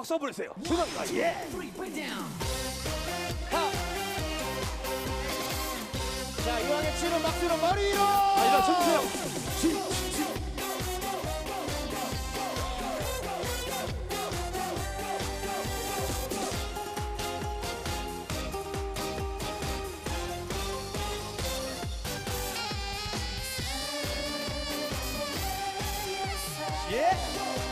박수 한번 주세요. 죄송합니다. 예. 자 이왕에 치는 박수로 머리 위로 아, 일어나 쳐주세요. 예.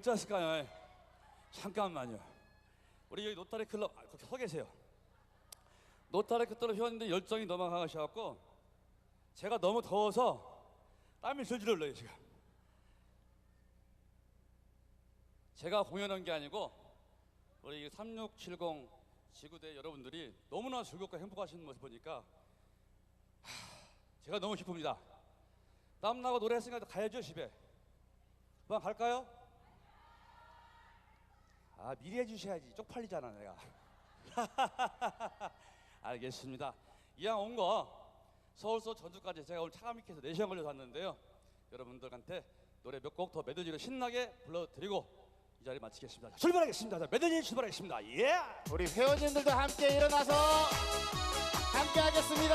어쩌셨을까요? 잠깐만요. 우리 여기 노타리 클럽 아, 거기 서 계세요. 노타리 클럽 회원님들 열정이 너무 강하셔갖고 제가 너무 더워서 땀이 줄줄 흘러요 지금. 제가 공연한 게 아니고 우리 3670 지구대 여러분들이 너무나 즐겁고 행복하시는 모습 보니까 하, 제가 너무 기쁩니다. 땀 나고 노래했으니까 가야죠 집에. 그만 갈까요? 아 미리 해주셔야지 쪽팔리잖아 내가. 알겠습니다. 이왕 온 거 서울서 전주까지 제가 오늘 막혀서 4시간 걸려서 왔는데요. 여러분들한테 노래 몇 곡 더 메들리로 신나게 불러드리고 이 자리 마치겠습니다. 자, 출발하겠습니다. 자, 메들리 출발하겠습니다. 예! 우리 회원님들도 함께 일어나서 함께 하겠습니다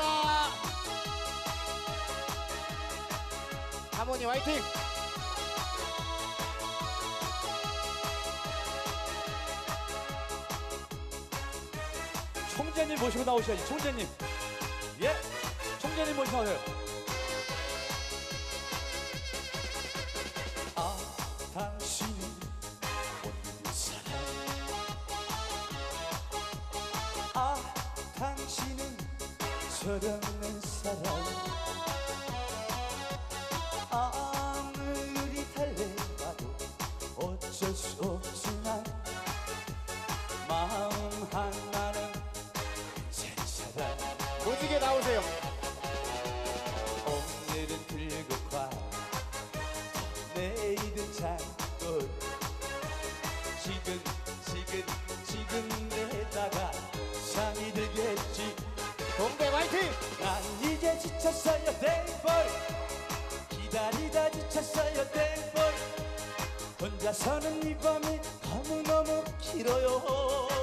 하모니 화이팅 총재님 모시고 나오셔야지. 총재님. 예. 총재님 모시고 나오세요. 아 어떤 사람 아 당신은 철없는 사람 나오세요. 오늘은 들국화. 내일은 장꽃 지금 지금 지금 내다가 상이 들겠지. 동백 화이팅! 난 이제 지쳤어요 땡벌 기다리다 지쳤어요 땡벌 혼자서는 이 밤이 너무너무 길어요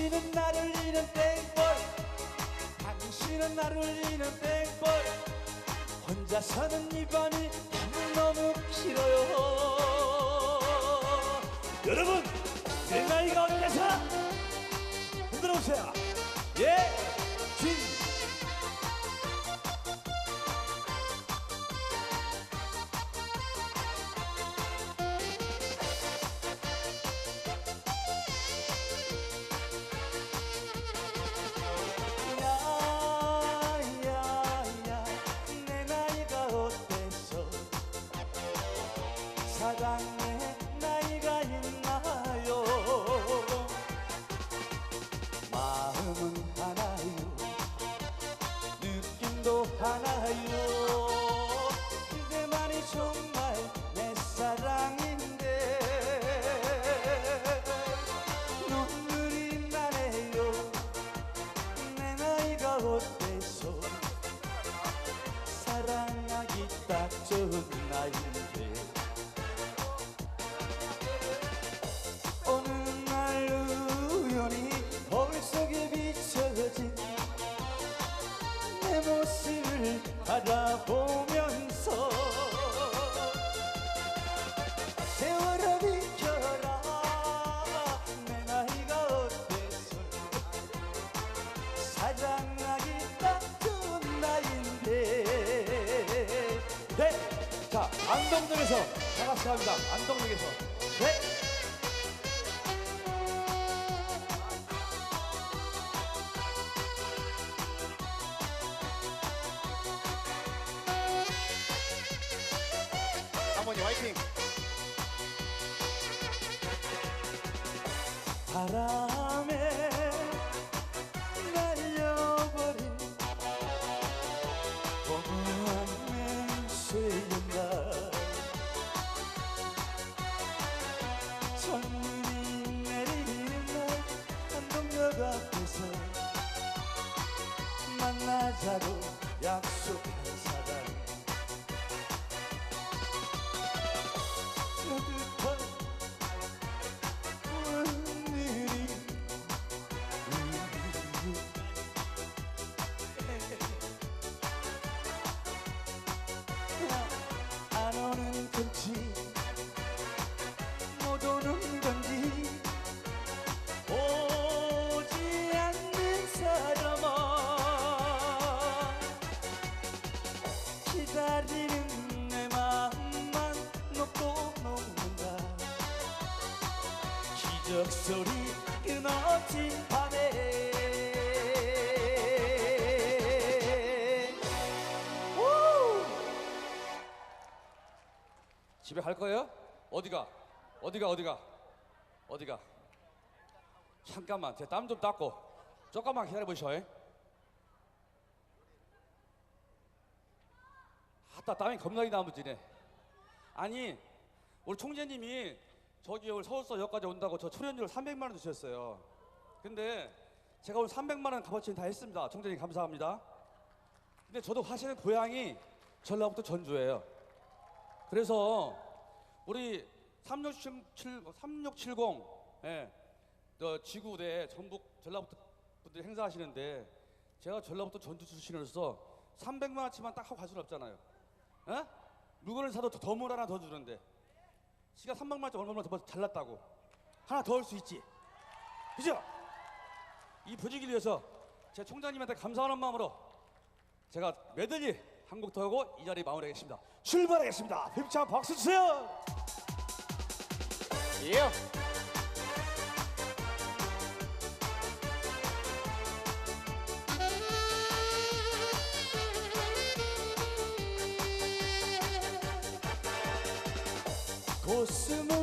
당신은 나를 잃은 땡벌. 당신은 나를 잃은 땡벌. 혼자서는 이 밤이 너무너무 길어요. 여러분 내 나이가 어느 데서 흔들어 보세요. 예, 사랑의 나이가 있나요? 마음은 하나요? 느낌도 하나요? 그대만이 정말 내 사랑인데 눈물이 나네요. 내 나이가 어때서? 사랑하기 딱 좋은 나이 안동역에서 다 같이 갑니다 안동역에서 네. 사모님 화이팅! 바람 적 소리 끊어진 밤에 우! 집에 갈 거예요? 어디가? 어디가 어디가? 어디가? 잠깐만 제 땀 좀 닦고 조금만 기다려 보셔. 아따 땀이 겁나게 나무지네. 아니 우리 총재님이 저기 오늘 서울서역까지 온다고 저 출연료를 300만 원 주셨어요. 근데 제가 오늘 300만 원 값어치는 다 했습니다. 총재님 감사합니다. 근데 저도 사실은 고향이 전라북도 전주예요. 그래서 우리 3677, 3670 예, 저 지구대 전북 전라북도 분들이 행사하시는데 제가 전라북도 전주 출신으로서 300만 원치만 딱 하고 갈 수는 없잖아요. 예? 물건을 사도 덤을 하나 더 주는데 지가 300만 원치 얼마나 더 잘났다고 하나 더 올 수 있지. 그죠? 이 부지기를 위해서 제 총장님한테 감사하는 마음으로 제가 메들리 한 곡 더 하고 이 자리 마무리하겠습니다. 출발하겠습니다. 힘찬 박수 주세요. 예! 코 스모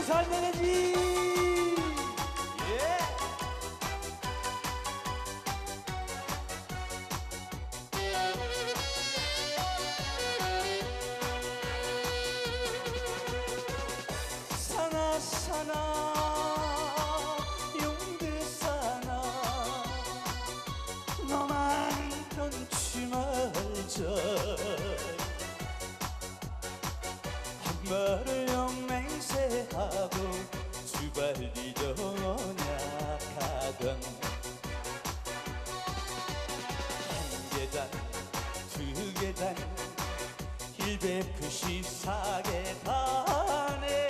용도 일백구십 사계단에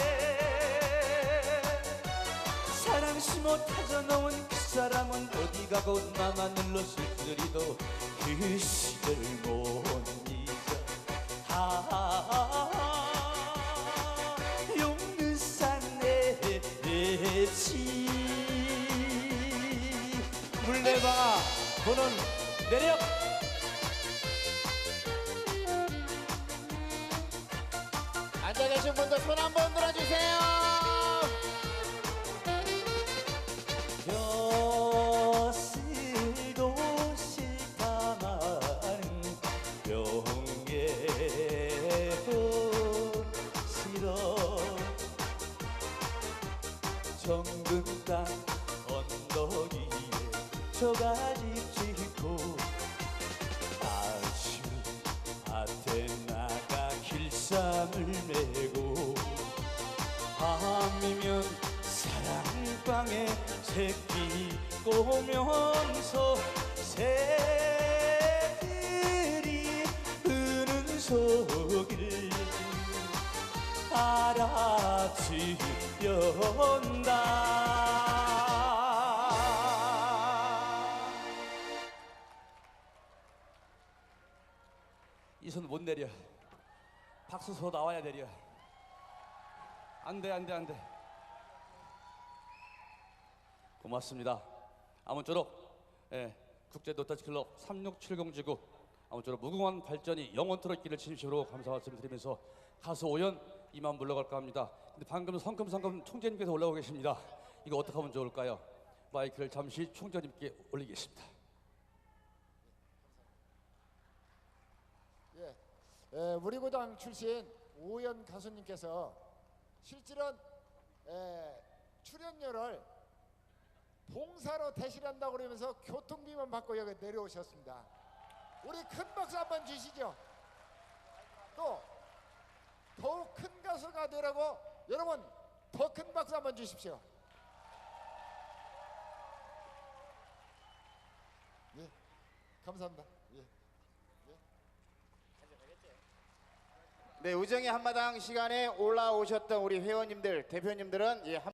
사랑 심어 타져 놓은 그 사람은 어디 가고 나만 눌렀을 그리도 그 시를 못 잊어. 아 용두산 내지. 물레방아 보는 내력 계신 분들 손 한번 들어주세요. 정금 땅 언덕 위에 저가지 새끼 꼬면서 새들이 우는 소리를 알아주련다. 이 손 못 내려. 박수 소 나와야 내려. 안돼 안돼 안돼 고맙습니다. 아무쪼록 예, 국제 노타치 클럽 3670 지구 아무쪼록 무궁한 발전이 영원토록 있기를 진심으로 감사 말씀드리면서 가수 오연 이만 물러갈까 합니다. 근데 방금 성큼성큼 총재님께서 올라오고 계십니다. 이거 어떻게 하면 좋을까요? 마이크를 잠시 총재님께 올리겠습니다. 예, 에, 우리 고당 출신 오연 가수님께서 실질은 에, 출연료를 봉사로 대신한다고 그러면서 교통비만 받고 여기 내려오셨습니다. 우리 큰 박수 한번 주시죠. 또 더욱 큰 가수가 되라고 여러분 더 큰 박수 한번 주십시오. 예, 감사합니다. 예. 네, 우정의 한마당 시간에 올라오셨던 우리 회원님들, 대표님들은 예, 한